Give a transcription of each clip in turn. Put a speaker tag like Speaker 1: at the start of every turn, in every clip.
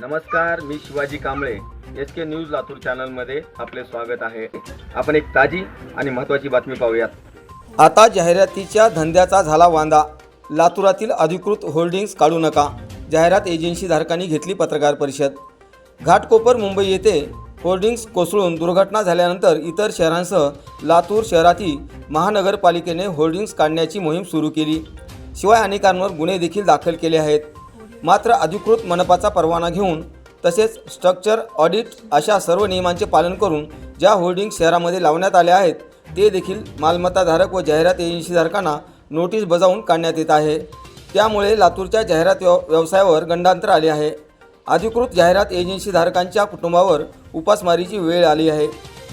Speaker 1: नमस्कार मी Shivaji Kamble. S K news Latur चॅनलमध्ये आपले स्वागत आहे. आपण एक ताजी आणि महत्त्वाची बातमी पाहूयात.
Speaker 2: आता जाहिरातीच्या धंद्याचा झाला वांदा. लातूरातील अधिकृत होल्डिंग्स काढू नका. जाहिरात एजन्सी धारकांनी घेतली पत्रकार परिषद. घाटकोपर मुंबई येथे होल्डिंग्स कोसळून दुर्घटना झाल्यानंतर इतर शहरांसह लातूर शहरातील महानगरपालिकेने होल्डिंग्स काढण्याची मोहीम सुरू केली. शिवाय अनेकांवर गुन्हे देखील दाखल केले आहेत. मात्र अधिकृत मनपाचा परवाना घेऊन तसेच स्ट्रक्चर ऑडिट अशा सर्व नियमांचे पालन करून ज्या होर्डिंग शहरामध्ये लावण्यात आल्या आहेत ते देखील मालमत्ताधारक व जाहिरात एजन्सीधारकांना नोटीस बजावून काढण्यात येत आहे. त्यामुळे लातूरच्या जाहिरात व्यव व्यवसायावर गंडांतर आले आहे. अधिकृत जाहिरात एजन्सीधारकांच्या कुटुंबावर उपासमारीची वेळ आली आहे.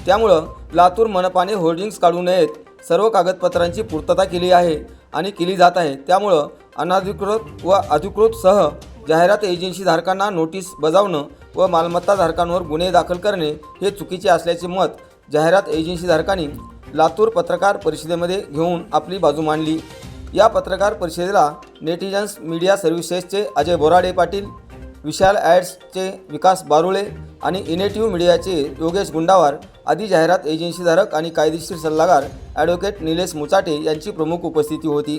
Speaker 2: त्यामुळं लातूर मनपाने होर्डिंग्स काढू नयेत सर्व कागदपत्रांची पूर्तता केली आहे आणि केली जात आहे. त्यामुळं अनधिकृत व अधिकृत सह जाहिरात एजन्सीधारकांना नोटीस बजावणं व मालमत्ताधारकांवर गुन्हे दाखल करणे हे चुकीचे असल्याचे मत जाहिरात एजन्सीधारकांनी लातूर पत्रकार परिषदेमध्ये घेऊन आपली बाजू मांडली. या पत्रकार परिषदेला नेटिजन्स मीडिया सर्व्हिसेसचे अजय बोराडे पाटील विशाल ॲड्सचे विकास बारुळे आणि इनेटिव्ह मीडियाचे योगेश गुंडावार आदी जाहिरात एजन्सीधारक आणि कायदेशीर सल्लागार ॲडव्होकेट निलेश मुचाटे यांची प्रमुख उपस्थिती होती.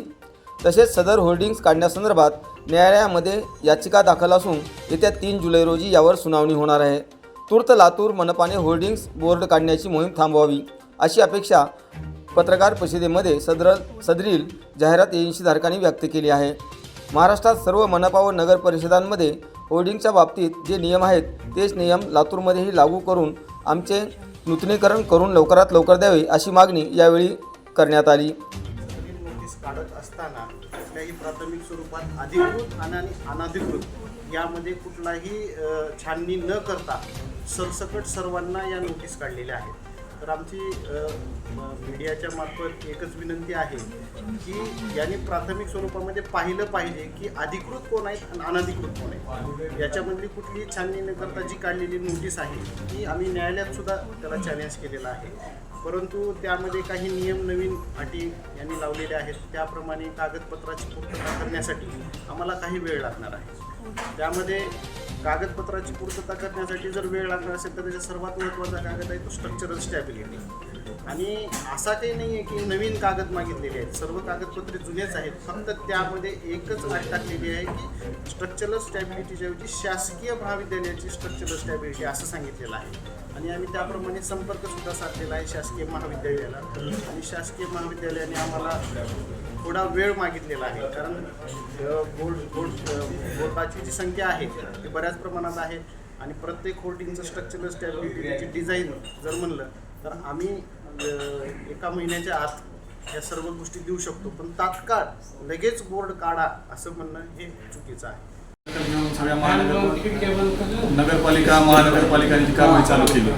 Speaker 2: तसेच सदर होर्डिंग्स काढण्यासंदर्भात न्यायालयामध्ये याचिका दाखल असून येत्या तीन जुलै रोजी यावर सुनावणी होणार आहे. तूर्त लातूर मनपाने होर्डिंग्स बोर्ड काढण्याची मोहीम थांबवावी अशी अपेक्षा पत्रकार परिषदेमध्ये सदर सदरील जाहिरात एजन्सीधारकांनी व्यक्त केली आहे. महाराष्ट्रात सर्व मनपा व नगर परिषदांमध्ये होर्डिंगच्या बाबतीत जे नियम आहेत तेच नियम लातूरमध्येही लागू करून आमचे नूतनीकरण करून लवकरात लवकर द्यावे अशी मागणी यावेळी करण्यात आली.
Speaker 3: काढत असताना कुठल्याही प्राथमिक स्वरूपात अधिकृत आणि अनाधिकृत यामध्ये कुठलाही छाननी न करता सरसकट सर्वांना या नोटीस काढलेल्या आहेत. तर आमची मीडियाच्या मार्फत एकच विनंती आहे की यांनी प्राथमिक स्वरूपामध्ये पाहिलं पाहिजे की अधिकृत कोण आहेत आणि अनधिकृत कोण आहेत. याच्यामधली कुठलीही छाननी न करता जी काढलेली नोटीस आहे ती आम्ही न्यायालयात सुद्धा त्याला चॅलेंज केलेला आहे. परंतु त्यामध्ये काही नियम नवीन अटी यांनी लावलेले आहेत. त्याप्रमाणे कागदपत्राची पूर्तता करण्यासाठी आम्हाला काही वेळ लागणार आहे. त्यामध्ये कागदपत्राची पूर्तता करण्यासाठी जर वेळ लागणार असेल तर त्याचा सर्वात महत्त्वाचा कागद आहे तो स्ट्रक्चरल स्टॅबिलिटी आणि असा काही नाही आहे की नवीन कागद मागितलेले आहेत. सर्व कागदपत्रे जुनेच आहेत. फक्त त्यामध्ये एकच अट टाकलेली आहे की स्ट्रक्चरल स्टॅबिलिटीच्या ऐवजी शासकीय महाविद्यालयाची स्ट्रक्चरल स्टॅबिलिटी असं सांगितलेलं आहे. आणि आम्ही त्याप्रमाणे संपर्क सुद्धा साधलेला आहे शासकीय महाविद्यालयाला. आणि शासकीय महाविद्यालयाने आम्हाला थोडा वेळ मागितलेला आहे. कारण बोर्ड बोर्ड बोर्डाची जी संख्या आहे ती बऱ्याच प्रमाणात आहे. आणि प्रत्येक होल्डिंगचं स्ट्रक्चरल स्टॅबिलिटी त्याची डिझाईन जर म्हणलं तर आम्ही म्हणजे एका महिन्याच्या आत या सर्व गोष्टी देऊ शकतो. पण तात्काळ लगेच बोर्ड काढा असं म्हणणं हे चुकीचं आहे.
Speaker 4: सगळ्या महानगर नगरपालिका महानगरपालिकांची कारवाई चालू केली.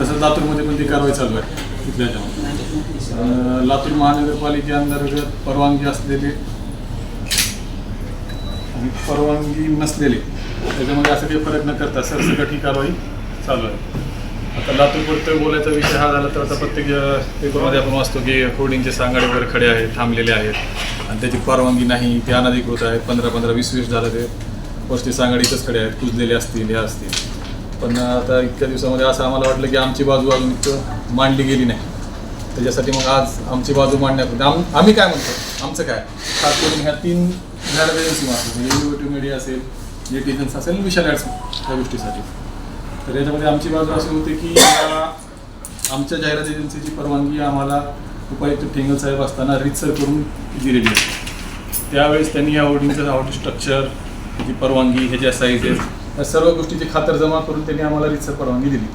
Speaker 4: तसंच लातूरमध्ये पण ती कारवाई चालू आहे तिथल्या महानगरपालिके अं, लातूर महानगरपालिकेअंतर्गत परवानगी असलेले आणि परवानगी नसलेले त्याच्यामध्ये असं काही फरक न करता सरसकट ही कारवाई चालू आहे. आता लातूरपुरतं बोलायचा विषय हा झाला तर आता प्रत्येक पेपरमध्ये आपण वाचतो की होर्डिंगचे सांगाडे वगैरे खडे आहेत थांबलेले आहेत. आणि त्याची परवानगी नाही ते अनधिकृत आहेत. पंधरा पंधरा वीस वीस झालं ते. वरती सांगाडीतच खडे आहेत कुजलेले असतील हे असतील. पण आता इतक्या दिवसामध्ये असं आम्हाला वाटलं की आमची बाजू अजून इतकं मांडली गेली नाही. त्याच्यासाठी मग आज आमची बाजू मांडण्यात आम आम्ही काय म्हणतो? आमचं काय? खास करून ह्या तीन जाहिरात एजन्सी मार्फत म्हणजे मीडिया असेल नेटिझन्स असेल विशाल ॲड्स ह्या गोष्टीसाठी. तर याच्यामध्ये आमची बाजू अशी होती की आमच्या जाहिरात एजन्सीची परवानगी आम्हाला उपायुक्त ठेंगल साहेब असताना रितसर करून दिलेली आहे. त्यावेळेस त्यांनी या होर्डिंगचं आउट स्ट्रक्चर जी परवानगी ह्याच्या साईजेस या सर्व गोष्टीची खातरजमा करून त्यांनी आम्हाला रितसर परवानगी दिली.